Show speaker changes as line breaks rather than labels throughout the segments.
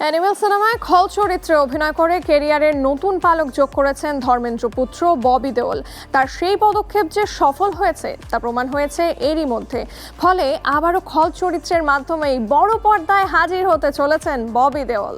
Animal সিনেমায় খল চরিত্রে অভিনয় করে কেরিয়ারের নতুন পালক যোগ করেছেন ধর্মেন্দ্র পুত্র ববি দেওল। তার সেই পদক্ষেপ যে সফল হয়েছে, তা প্রমাণ হয়েছে এরই মধ্যে। ফলে আবারও খল চরিত্রের মাধ্যমেই বড় পর্দায় হাজির হতে চলেছেন ববি দেওল।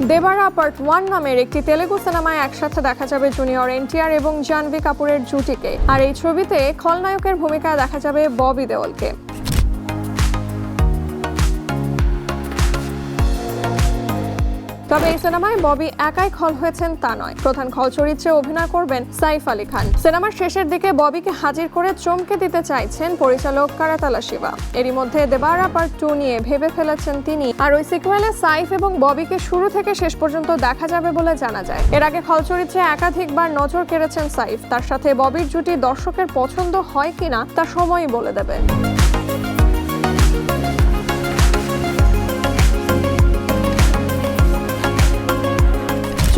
দেবারা পার্ট ওয়ান নামের একটি তেলেগু সিনেমায় একসাথে দেখা যাবে জুনিয়র এনটিআর এবং জানভি কাপুরের জুটিকে। আর এই ছবিতে খলনায়কের ভূমিকা দেখা যাবে ববি দেওলকে। তবে এই সিনেমায় ববি একাই খল হয়েছেন তা নয়। প্রধান খল চরিত্রে অভিনয় করবেন সাইফ আলী খান। সিনেমার শেষের দিকে ববিকে হাজির করে চমকে দিতে চাইছেন পরিচালক কারাতালা শিবা। এরই মধ্যে দেবারা পার্ট টু নিয়ে ভেবে ফেলেছেন তিনি। আর ওই সিকুয়েলে সাইফ এবং ববিকে শুরু থেকে শেষ পর্যন্ত দেখা যাবে বলে জানা যায়। এর আগে খল চরিত্রে একাধিকবার নজর কেড়েছেন সাইফ। তার সাথে ববির জুটি দর্শকের পছন্দ হয় কিনা তা সময়ই বলে দেবে।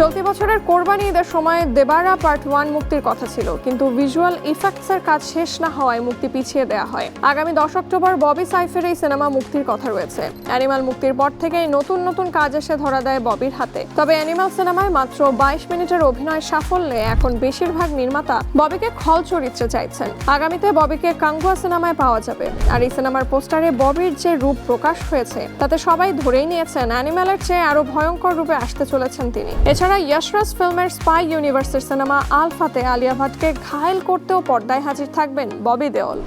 চলতি বছরের কোরবানি ঈদের সময় দেবারা পার্ট ওয়ান মুক্তির কথা ছিল, কিন্তু ভিজুয়াল ইফেক্টসের কাজ শেষ না হওয়ায় মুক্তি পিছিয়ে দেওয়া হয়। আগামী দশ অক্টোবর ববি সাইফের এই সিনেমা মুক্তির কথা রয়েছে। অ্যানিমাল মুক্তির পর থেকেই নতুন নতুন কাজ এসে ধরা দেয় ববির হাতে। তবে অ্যানিমাল সিনেমায় মাত্র বাইশ মিনিটের অভিনয় সাফল্যে এখন বেশিরভাগ নির্মাতা ববিকে খল চরিত্রে চাইছেন। আগামীতে ববিকে কাঙ্গুয়া সিনেমায় পাওয়া যাবে। আর এই সিনেমার পোস্টারে ববির যে রূপ প্রকাশ হয়েছে, তাতে সবাই ধরেই নিয়েছেন অ্যানিমালের চেয়ে আরও ভয়ঙ্কর রূপে আসতে চলেছেন তিনি। এছাড়া ইয়াশরাজ ফিল্মের স্পাই ইউনিভার্সের সিনেমা আলফাতে আলিয়া ভাটকে ঘায়েল করতেও পর্দায় হাজির থাকবেন ববি দেওল।